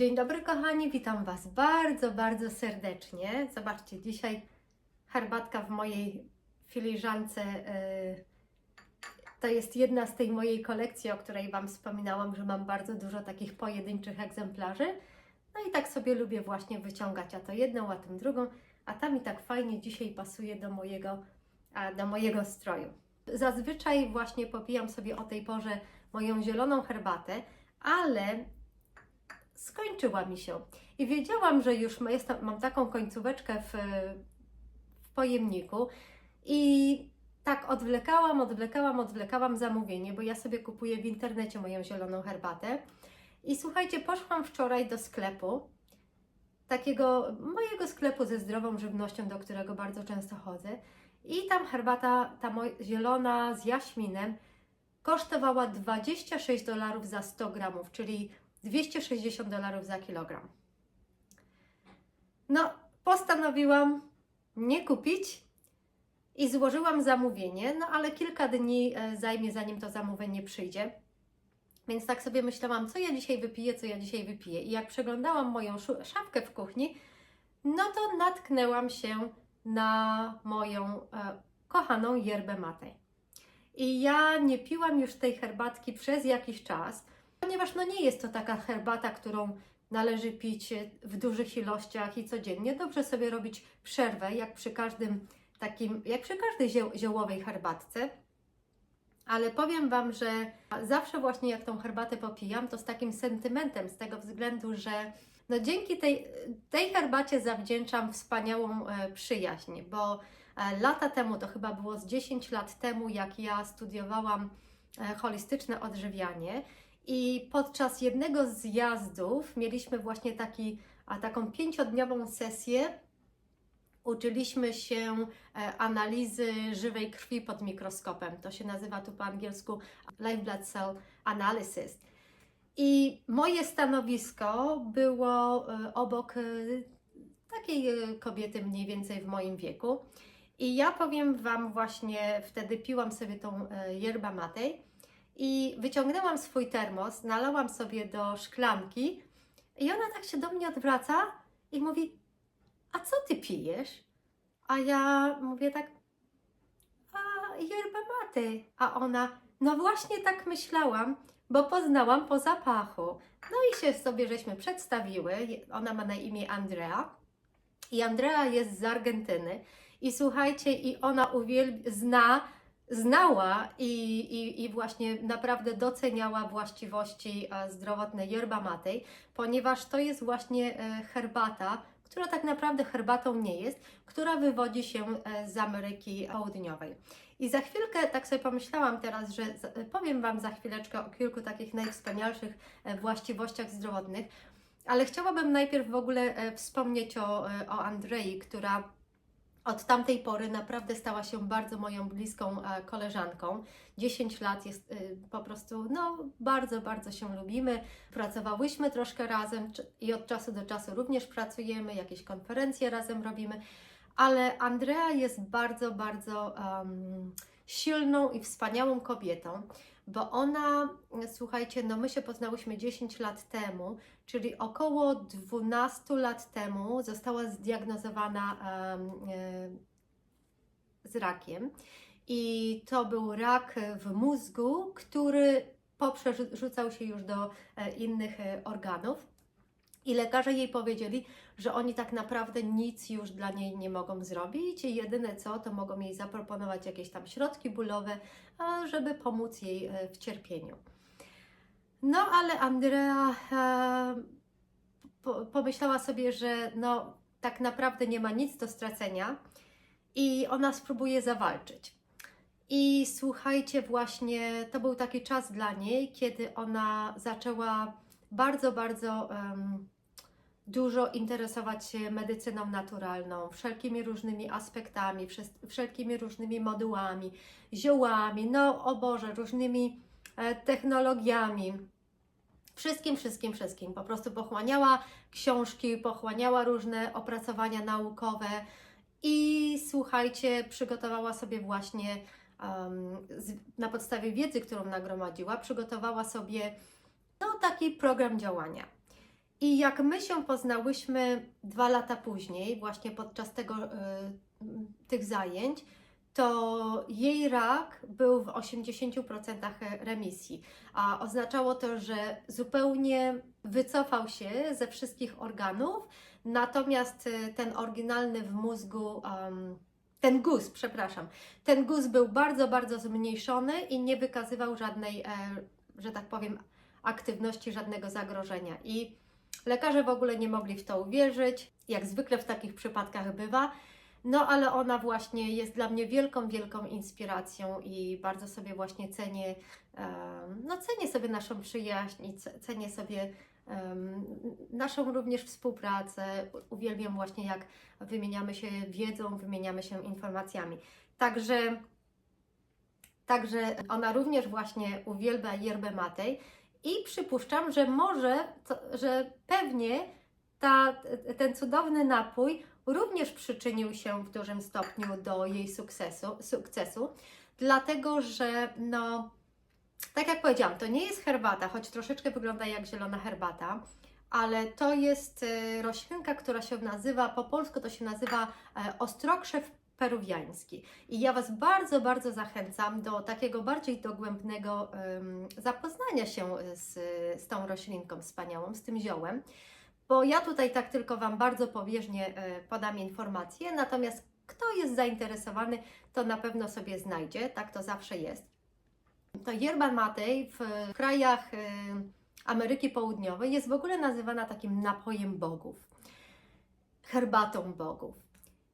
Dzień dobry kochani, witam Was bardzo, bardzo serdecznie. Zobaczcie, dzisiaj herbatka w mojej filiżance. yy, To jest jedna z tej mojej kolekcji, o której Wam wspominałam, że mam bardzo dużo takich pojedynczych egzemplarzy. No i tak sobie lubię właśnie wyciągać, a to jedną, a tym drugą, a ta mi tak fajnie dzisiaj pasuje do mojego, do mojego stroju. Zazwyczaj właśnie popijam sobie o tej porze moją zieloną herbatę, ale skończyła mi się. I wiedziałam, że już jestem, mam taką końcóweczkę w, w pojemniku i tak odwlekałam, odwlekałam, odwlekałam zamówienie, bo ja sobie kupuję w internecie moją zieloną herbatę. I słuchajcie, poszłam wczoraj do sklepu, takiego mojego sklepu ze zdrową żywnością, do którego bardzo często chodzę. I tam herbata, ta moj, zielona z jaśminem, kosztowała 26 dolarów za 100 gramów, czyli 260 dolarów za kilogram. No, postanowiłam nie kupić i złożyłam zamówienie, no ale kilka dni e, zajmie, zanim to zamówienie przyjdzie. Więc tak sobie myślałam, co ja dzisiaj wypiję, co ja dzisiaj wypiję. I jak przeglądałam moją szafkę w kuchni, no to natknęłam się na moją e, kochaną yerbę mate. I ja nie piłam już tej herbatki przez jakiś czas, ponieważ no nie jest to taka herbata, którą należy pić w dużych ilościach i codziennie. Dobrze sobie robić przerwę, jak przy każdym takim, jak przy każdej zio- ziołowej herbatce. Ale powiem Wam, że zawsze właśnie jak tą herbatę popijam, to z takim sentymentem, z tego względu, że no dzięki tej, tej herbacie zawdzięczam wspaniałą e, przyjaźń, bo e, lata temu, to chyba było z 10 lat temu, jak ja studiowałam e, holistyczne odżywianie i podczas jednego z zjazdów mieliśmy właśnie taki, a taką pięciodniową sesję. Uczyliśmy się e, analizy żywej krwi pod mikroskopem. To się nazywa tu po angielsku Live Blood Cell Analysis. I moje stanowisko było e, obok e, takiej kobiety mniej więcej w moim wieku. I ja powiem Wam, właśnie wtedy piłam sobie tą yerba mate i wyciągnęłam swój termos, nalałam sobie do szklanki i ona tak się do mnie odwraca i mówi, a co Ty pijesz? A ja mówię tak, a yerba mate. A ona, no właśnie tak myślałam, bo poznałam po zapachu. No i się sobie żeśmy przedstawiły. Ona ma na imię Andrea. I Andrea jest z Argentyny. I słuchajcie, i ona uwielbia, zna, znała i, i, i właśnie naprawdę doceniała właściwości e, zdrowotne yerba mate, ponieważ to jest właśnie e, herbata, która tak naprawdę herbatą nie jest, która wywodzi się e, z Ameryki Południowej. I za chwilkę, tak sobie pomyślałam teraz, że powiem Wam za chwileczkę o kilku takich najwspanialszych właściwościach zdrowotnych, ale chciałabym najpierw w ogóle wspomnieć o, o Andrei, która od tamtej pory naprawdę stała się bardzo moją bliską e, koleżanką. 10 lat jest y, po prostu, no bardzo, bardzo się lubimy. Pracowałyśmy troszkę razem i od czasu do czasu również pracujemy, jakieś konferencje razem robimy, ale Andrea jest bardzo, bardzo em, silną i wspaniałą kobietą, bo ona, słuchajcie, no my się poznałyśmy 10 lat temu, czyli około 12 lat temu została zdiagnozowana e, z rakiem. I to był rak w mózgu, który poprzerzucał się już do e, innych e, organów. I lekarze jej powiedzieli, że oni tak naprawdę nic już dla niej nie mogą zrobić. I jedyne co, to mogą jej zaproponować jakieś tam środki bólowe, żeby pomóc jej e, w cierpieniu. No ale Andrea e, po, pomyślała sobie, że no tak naprawdę nie ma nic do stracenia i ona spróbuje zawalczyć. I słuchajcie, właśnie to był taki czas dla niej, kiedy ona zaczęła bardzo, bardzo em, dużo interesować się medycyną naturalną, wszelkimi różnymi aspektami, wszelkimi różnymi modułami, ziołami, no o Boże, różnymi e, technologiami. Wszystkim, wszystkim, wszystkim. Po prostu pochłaniała książki, pochłaniała różne opracowania naukowe i słuchajcie, przygotowała sobie właśnie em, z, na podstawie wiedzy, którą nagromadziła, przygotowała sobie no, taki program działania. I jak my się poznałyśmy dwa lata później, właśnie podczas tego, y, tych zajęć, to jej rak był w 80% remisji, a oznaczało to, że zupełnie wycofał się ze wszystkich organów, natomiast y, ten oryginalny w mózgu, em, ten guz, przepraszam, ten guz był bardzo, bardzo zmniejszony i nie wykazywał żadnej, e, że tak powiem, aktywności, żadnego zagrożenia. I lekarze w ogóle nie mogli w to uwierzyć, jak zwykle w takich przypadkach bywa. No, ale ona właśnie jest dla mnie wielką, wielką inspiracją i bardzo sobie właśnie cenię, no cenię sobie naszą przyjaźń i ce- cenię sobie naszą również współpracę. Uwielbiam właśnie jak wymieniamy się wiedzą, wymieniamy się informacjami. Także, także ona również właśnie uwielbia yerbę matej i przypuszczam, że może, że pewnie ta, ten cudowny napój również przyczynił się w dużym stopniu do jej sukcesu, sukcesu dlatego że no, tak jak powiedziałam, to nie jest herbata, choć troszeczkę wygląda jak zielona herbata, ale to jest e, roślinka, która się nazywa, po polsku to się nazywa e, ostrokrzew peruwiański. I ja Was bardzo, bardzo zachęcam do takiego bardziej dogłębnego em, zapoznania się z, z tą roślinką wspaniałą, z tym ziołem bo ja tutaj tak tylko Wam bardzo powierzchnie e, podam informacje, natomiast kto jest zainteresowany, to na pewno sobie znajdzie, tak to zawsze jest. To yerba mate w krajach e, Ameryki Południowej jest w ogóle nazywana takim napojem bogów, herbatą bogów.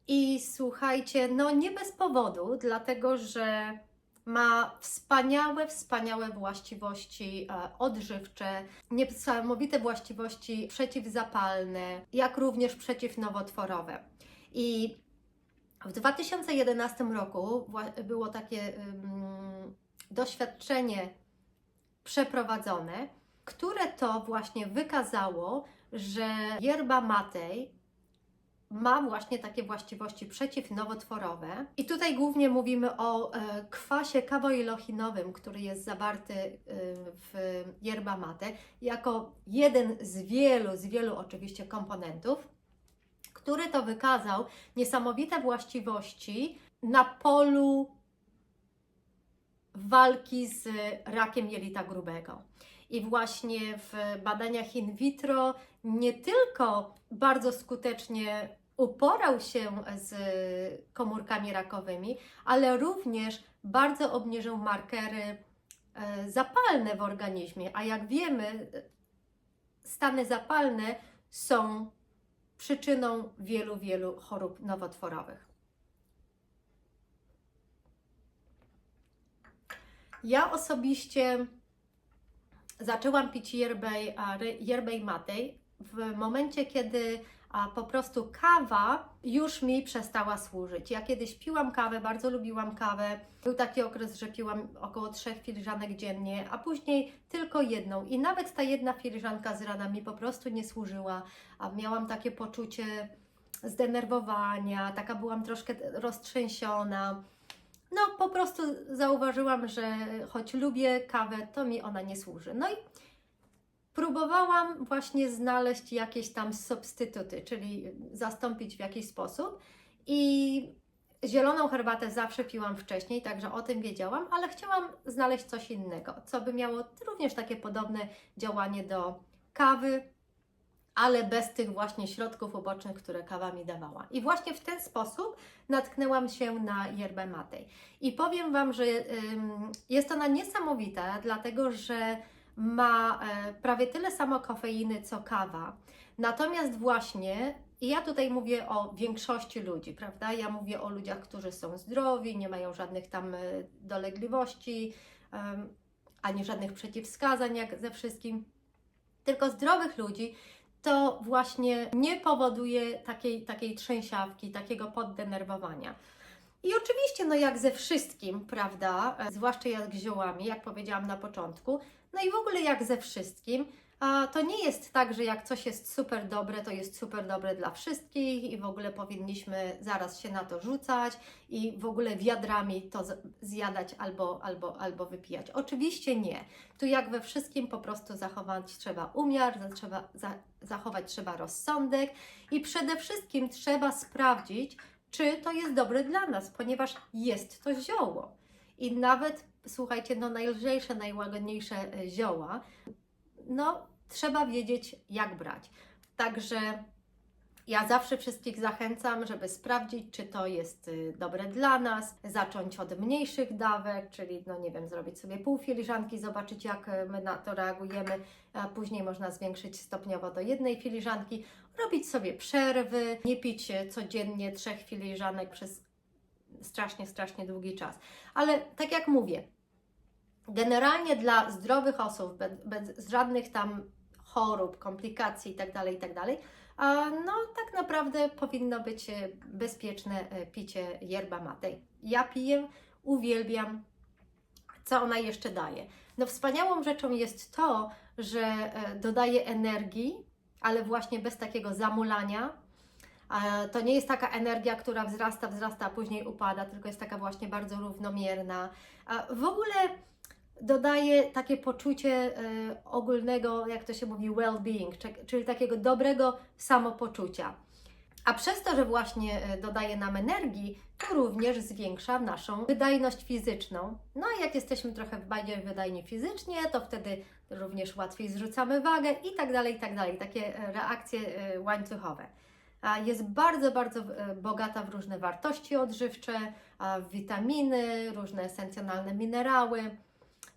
I słuchajcie, no nie bez powodu, dlatego że ma wspaniałe, wspaniałe właściwości e, odżywcze, niesamowite właściwości przeciwzapalne, jak również przeciwnowotworowe. I w 2011 roku było takie ym, doświadczenie przeprowadzone, które to właśnie wykazało, że yerba matej ma właśnie takie właściwości przeciwnowotworowe. I tutaj głównie mówimy o e, kwasie kawoilochinowym, który jest zawarty e, w yerba mate, jako jeden z wielu, z wielu oczywiście komponentów, który to wykazał niesamowite właściwości na polu walki z rakiem jelita grubego. I właśnie w badaniach in vitro nie tylko bardzo skutecznie uporał się z komórkami rakowymi, ale również bardzo obniżył markery e, zapalne w organizmie. A jak wiemy, stany zapalne są przyczyną wielu, wielu chorób nowotworowych. Ja osobiście zaczęłam pić yerbej, yerbej matej w momencie, kiedy a, po prostu kawa już mi przestała służyć. Ja kiedyś piłam kawę, bardzo lubiłam kawę. Był taki okres, że piłam około trzech filiżanek dziennie, a później tylko jedną. I nawet ta jedna filiżanka z rana mi po prostu nie służyła. A miałam takie poczucie zdenerwowania, taka byłam troszkę roztrzęsiona. No, po prostu zauważyłam, że choć lubię kawę, to mi ona nie służy. No i próbowałam właśnie znaleźć jakieś tam substytuty, czyli zastąpić w jakiś sposób. I zieloną herbatę zawsze piłam wcześniej, także o tym wiedziałam, ale chciałam znaleźć coś innego, co by miało również takie podobne działanie do kawy, ale bez tych właśnie środków ubocznych, które kawa mi dawała. I właśnie w ten sposób natknęłam się na yerbę matej. I powiem Wam, że jest ona niesamowita, dlatego że ma e, prawie tyle samo kofeiny co kawa. Natomiast właśnie, i ja tutaj mówię o większości ludzi, prawda? Ja mówię o ludziach, którzy są zdrowi, nie mają żadnych tam e, dolegliwości, ani żadnych przeciwwskazań, jak ze wszystkim, tylko zdrowych ludzi, to właśnie nie powoduje takiej, takiej trzęsiawki, takiego poddenerwowania. I oczywiście, no jak ze wszystkim, prawda, e, zwłaszcza jak z ziołami, jak powiedziałam na początku, no i w ogóle jak ze wszystkim, to nie jest tak, że jak coś jest super dobre, to jest super dobre dla wszystkich i w ogóle powinniśmy zaraz się na to rzucać i w ogóle wiadrami to zjadać albo, albo, albo wypijać. Oczywiście nie. Tu jak we wszystkim po prostu zachować trzeba umiar, trzeba, za, zachować trzeba rozsądek i przede wszystkim trzeba sprawdzić, czy to jest dobre dla nas, ponieważ jest to zioło. I nawet, słuchajcie, no najlżejsze, najłagodniejsze e, zioła, no trzeba wiedzieć, jak brać. Także ja zawsze wszystkich zachęcam, żeby sprawdzić, czy to jest y, dobre dla nas, zacząć od mniejszych dawek, czyli, no nie wiem, zrobić sobie pół filiżanki, zobaczyć, jak y, my na to reagujemy, a później można zwiększyć stopniowo do jednej filiżanki, robić sobie przerwy, nie pić y, codziennie trzech filiżanek przez strasznie, strasznie długi czas. Ale tak jak mówię, generalnie dla zdrowych osób, bez, bez żadnych tam chorób, komplikacji itd., itd., a no tak naprawdę powinno być e, bezpieczne e, picie yerba mate. Ja piję, uwielbiam. Co ona jeszcze daje? No wspaniałą rzeczą jest to, że e, dodaje energii, ale właśnie bez takiego zamulania. To nie jest taka energia, która wzrasta, wzrasta, a później upada, tylko jest taka właśnie bardzo równomierna. W ogóle dodaje takie poczucie e, ogólnego, jak to się mówi, well-being, czyli takiego dobrego samopoczucia. A przez to, że właśnie e, dodaje nam energii, to również zwiększa naszą wydajność fizyczną. No a jak jesteśmy trochę bardziej wydajni fizycznie, to wtedy również łatwiej zrzucamy wagę i tak dalej, i tak dalej. Takie e, reakcje łańcuchowe. Jest bardzo, bardzo bogata w różne wartości odżywcze, w witaminy, różne esencjonalne minerały.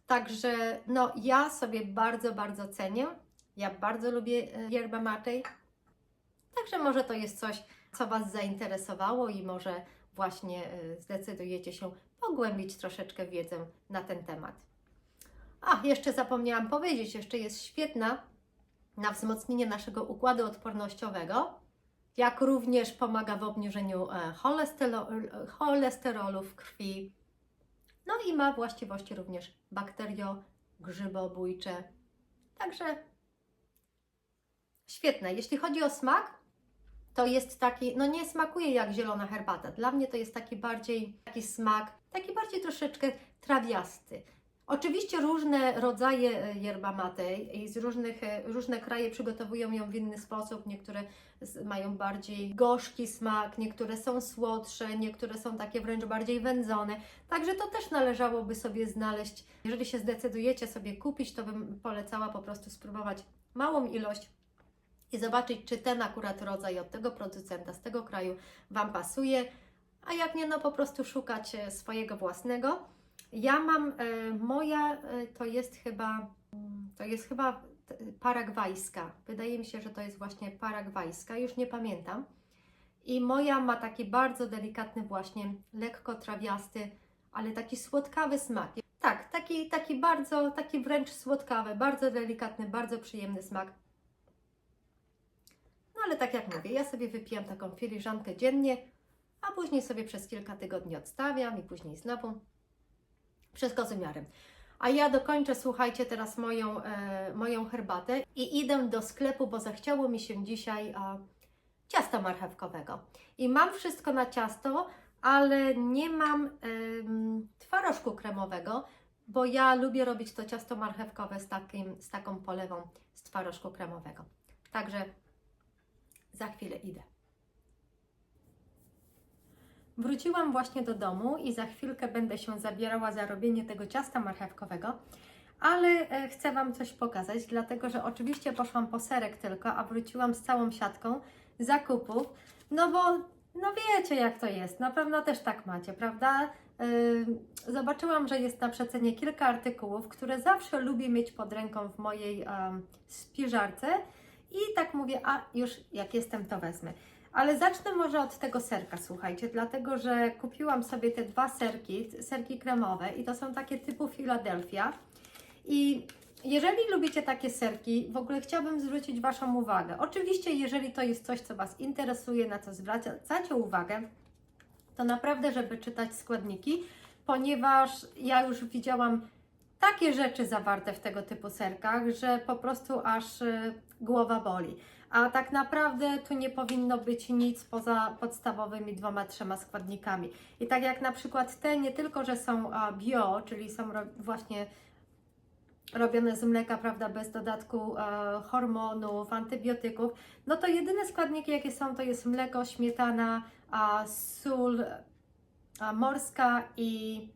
Także no, ja sobie bardzo, bardzo cenię. Ja bardzo lubię e, yerba mate. Także może to jest coś, co Was zainteresowało i może właśnie e, zdecydujecie się pogłębić troszeczkę wiedzę na ten temat. A, jeszcze zapomniałam powiedzieć, jeszcze jest świetna na wzmocnienie naszego układu odpornościowego, jak również pomaga w obniżeniu e, cholesterolu w krwi, no i ma właściwości również bakterio-grzybobójcze. Także świetne. Jeśli chodzi o smak, to jest taki, no nie smakuje jak zielona herbata. Dla mnie to jest taki bardziej taki smak, taki bardziej troszeczkę trawiasty. Oczywiście różne rodzaje e, yerba mate i z różnych, e, różne kraje przygotowują ją w inny sposób. Niektóre mają bardziej gorzki smak, niektóre są słodsze, niektóre są takie wręcz bardziej wędzone. Także to też należałoby sobie znaleźć. Jeżeli się zdecydujecie sobie kupić, to bym polecała po prostu spróbować małą ilość i zobaczyć, czy ten akurat rodzaj od tego producenta z tego kraju Wam pasuje. A jak nie, no po prostu szukać e, swojego własnego. Ja mam, e, moja e, to jest chyba, to jest chyba paragwajska. Wydaje mi się, że to jest właśnie paragwajska, już nie pamiętam. I moja ma taki bardzo delikatny właśnie, lekko trawiasty, ale taki słodkawy smak. Tak, taki, taki bardzo, taki wręcz słodkawy, bardzo delikatny, bardzo przyjemny smak. No ale tak jak mówię, ja sobie wypijam taką filiżankę dziennie, a później sobie przez kilka tygodni odstawiam i później znowu. Wszystko z umiarem. A ja dokończę, słuchajcie, teraz moją, e, moją herbatę i idę do sklepu, bo zachciało mi się dzisiaj a, ciasta marchewkowego. I mam wszystko na ciasto, ale nie mam em, twarożku kremowego, bo ja lubię robić to ciasto marchewkowe z, takim, z taką polewą z twarożku kremowego. Także za chwilę idę. Wróciłam właśnie do domu i za chwilkę będę się zabierała za robienie tego ciasta marchewkowego, ale e, chcę Wam coś pokazać, dlatego że oczywiście poszłam po serek tylko, a wróciłam z całą siatką zakupów, no bo no wiecie jak to jest, na pewno też tak macie, prawda? Yy, Zobaczyłam, że jest na przecenie kilka artykułów, które zawsze lubię mieć pod ręką w mojej um, spiżarce i tak mówię, a już jak jestem to wezmę. Ale zacznę może od tego serka, słuchajcie, dlatego że kupiłam sobie te dwa serki, serki kremowe i to są takie typu Philadelphia. I jeżeli lubicie takie serki, w ogóle chciałabym zwrócić Waszą uwagę. Oczywiście, jeżeli to jest coś, co Was interesuje, na co zwracacie uwagę, to naprawdę, żeby czytać składniki, ponieważ ja już widziałam takie rzeczy zawarte w tego typu serkach, że po prostu aż y, głowa boli. A tak naprawdę tu nie powinno być nic poza podstawowymi dwoma, trzema składnikami. I tak jak na przykład te, nie tylko, że są bio, czyli są właśnie robione z mleka, prawda, bez dodatku e, hormonów, antybiotyków, no to jedyne składniki, jakie są, to jest mleko, śmietana, a, sól a, morska i,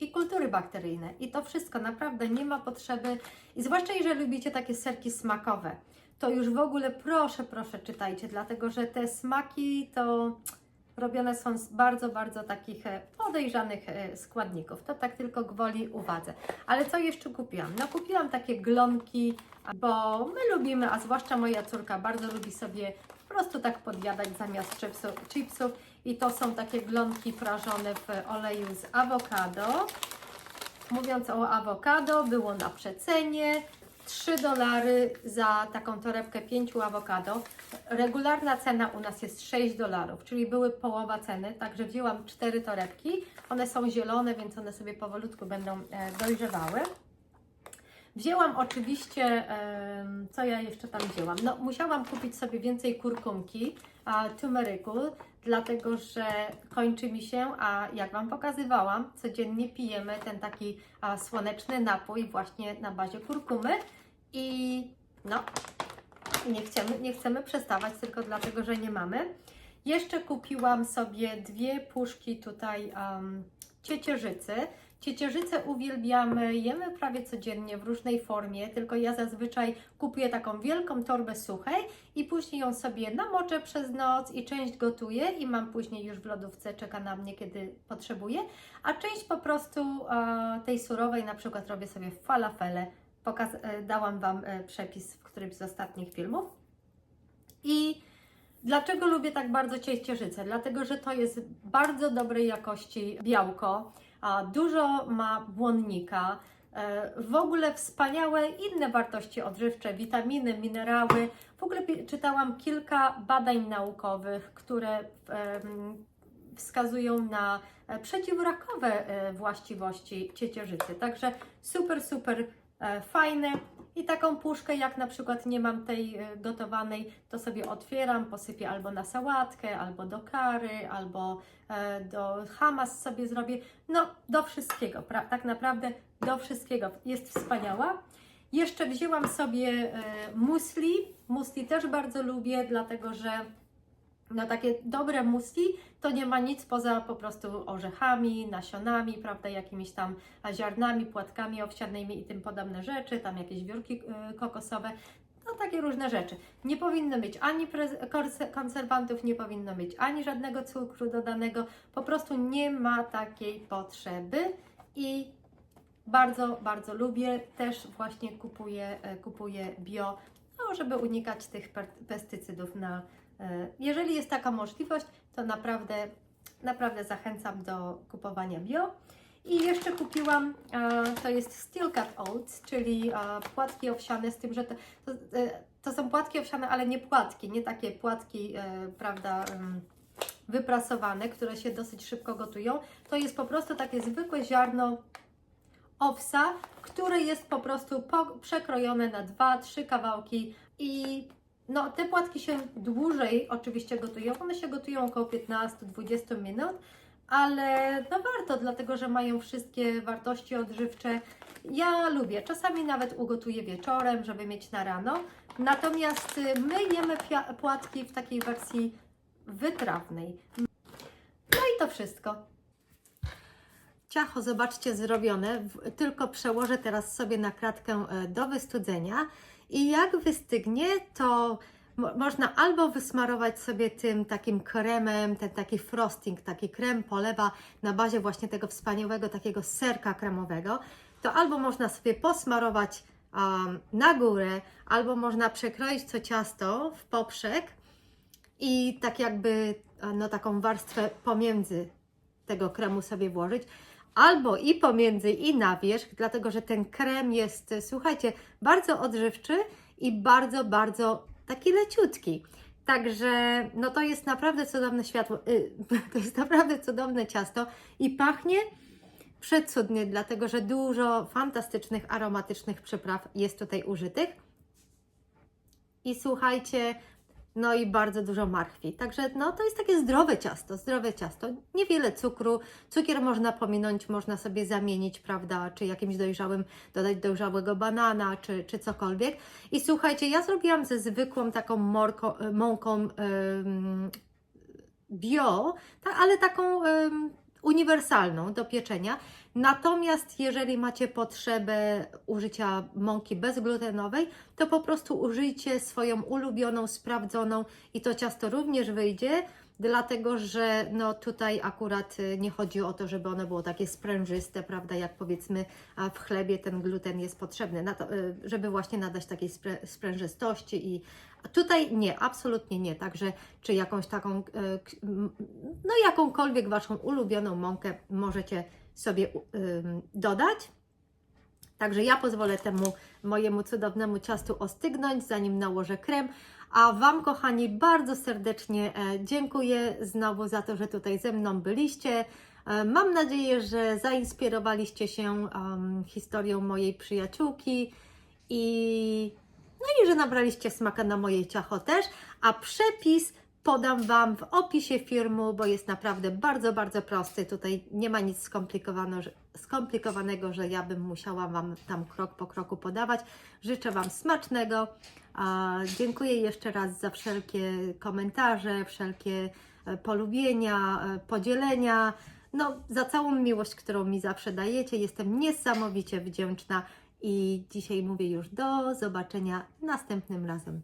i kultury bakteryjne. I to wszystko naprawdę nie ma potrzeby, i zwłaszcza jeżeli lubicie takie serki smakowe, to już w ogóle proszę, proszę czytajcie, dlatego że te smaki to robione są z bardzo, bardzo takich e, podejrzanych e, składników. To tak tylko gwoli uwadze. Ale co jeszcze kupiłam? No kupiłam takie glonki, bo my lubimy, a zwłaszcza moja córka bardzo lubi sobie po prostu tak podjadać zamiast chipsów. chipsów. I to są takie glonki prażone w oleju z awokado. Mówiąc o awokado, było na przecenie. 3 dolary za taką torebkę 5 awokado. Regularna cena u nas jest 6 dolarów, czyli były połowa ceny, także wzięłam 4 torebki. One są zielone, więc one sobie powolutku będą e, dojrzewały. Wzięłam oczywiście, co ja jeszcze tam wzięłam? No, musiałam kupić sobie więcej kurkumki, tumeryku, dlatego że kończy mi się, a jak Wam pokazywałam, codziennie pijemy ten taki słoneczny napój właśnie na bazie kurkumy i no, nie chcemy, nie chcemy przestawać tylko dlatego, że nie mamy. Jeszcze kupiłam sobie dwie puszki tutaj um, ciecierzycy. Ciecierzycę uwielbiamy, jemy prawie codziennie w różnej formie, tylko ja zazwyczaj kupuję taką wielką torbę suchej i później ją sobie namoczę przez noc i część gotuję i mam później już w lodówce, czeka na mnie, kiedy potrzebuję, a część po prostu e, tej surowej na przykład robię sobie falafele. Pokaz, e, dałam Wam e, przepis w którymś z ostatnich filmów. I dlaczego lubię tak bardzo ciecierzycę? Dlatego, że to jest bardzo dobrej jakości białko, a dużo ma błonnika, e, w ogóle wspaniałe inne wartości odżywcze, witaminy, minerały. W ogóle czytałam kilka badań naukowych, które wskazują na przeciwrakowe właściwości ciecierzycy. Także super, super e, fajne. I taką puszkę, jak na przykład nie mam tej e, gotowanej, to sobie otwieram, posypię albo na sałatkę, albo do kary, albo e, do hamas sobie zrobię. No, do wszystkiego, tak naprawdę do wszystkiego. Jest wspaniała. Jeszcze wzięłam sobie musli. Musli też bardzo lubię, dlatego że no takie dobre musli to nie ma nic poza po prostu orzechami, nasionami, prawda, jakimiś tam ziarnami, płatkami owsianymi i tym podobne rzeczy, tam jakieś wiórki y, kokosowe, no takie różne rzeczy. Nie powinno mieć ani konserwantów, nie powinno mieć ani żadnego cukru dodanego, po prostu nie ma takiej potrzeby i bardzo, bardzo lubię, też właśnie kupuję, e, kupuję bio, no, żeby unikać tych pestycydów na, jeżeli jest taka możliwość, to naprawdę, naprawdę zachęcam do kupowania bio. I jeszcze kupiłam, e, to jest Steel Cut Oats, czyli e, płatki owsiane, z tym, że to, to, e, to są płatki owsiane, ale nie płatki, nie takie płatki, e, prawda, wyprasowane, które się dosyć szybko gotują. To jest po prostu takie zwykłe ziarno owsa, które jest po prostu po, przekrojone na dwa, trzy kawałki i no, te płatki się dłużej oczywiście gotują. One się gotują około 15-20 minut, ale no warto, dlatego że mają wszystkie wartości odżywcze. Ja lubię, czasami nawet ugotuję wieczorem, żeby mieć na rano. Natomiast y, my jemy płatki w takiej wersji wytrawnej. No i to wszystko. Ciacho, zobaczcie, zrobione. Tylko przełożę teraz sobie na kratkę e, do wystudzenia. I jak wystygnie, to mo- można albo wysmarować sobie tym takim kremem, ten taki frosting, taki krem polewa na bazie właśnie tego wspaniałego takiego serka kremowego. To albo można sobie posmarować um, na górę, albo można przekroić to ciasto w poprzek i tak jakby no, taką warstwę pomiędzy tego kremu sobie włożyć. Albo i pomiędzy, i na wierzch, dlatego że ten krem jest, słuchajcie, bardzo odżywczy i bardzo, bardzo taki leciutki. Także no to jest naprawdę cudowne światło, y, to jest naprawdę cudowne ciasto i pachnie przecudny, dlatego że dużo fantastycznych, aromatycznych przypraw jest tutaj użytych. I słuchajcie, no i bardzo dużo marchwi. Także no to jest takie zdrowe ciasto, zdrowe ciasto. Niewiele cukru, cukier można pominąć, można sobie zamienić, prawda, czy jakimś dojrzałym, dodać dojrzałego banana, czy, czy cokolwiek. I słuchajcie, ja zrobiłam ze zwykłą taką morko, mąką bio, ta, ale taką uniwersalną do pieczenia. Natomiast jeżeli macie potrzebę użycia mąki bezglutenowej, to po prostu użyjcie swoją ulubioną, sprawdzoną i to ciasto również wyjdzie, dlatego że no tutaj akurat y, nie chodzi o to, żeby ono było takie sprężyste, prawda, jak powiedzmy w chlebie ten gluten jest potrzebny, to, y, żeby właśnie nadać takiej sprę- sprężystości i a tutaj nie, absolutnie nie, także czy jakąś taką, y, no jakąkolwiek Waszą ulubioną mąkę możecie sobie dodać. Także ja pozwolę temu mojemu cudownemu ciastu ostygnąć, zanim nałożę krem. A Wam, kochani, bardzo serdecznie e, dziękuję znowu za to, że tutaj ze mną byliście. E, Mam nadzieję, że zainspirowaliście się em, historią mojej przyjaciółki i, no i że nabraliście smaka na moje ciacho też. A przepis podam Wam w opisie filmu, bo jest naprawdę bardzo, bardzo prosty. Tutaj nie ma nic skomplikowanego, że ja bym musiała Wam tam krok po kroku podawać. Życzę Wam smacznego. Dziękuję jeszcze raz za wszelkie komentarze, wszelkie e, polubienia, e, podzielenia. No, za całą miłość, którą mi zawsze dajecie. Jestem niesamowicie wdzięczna i dzisiaj mówię już do zobaczenia następnym razem.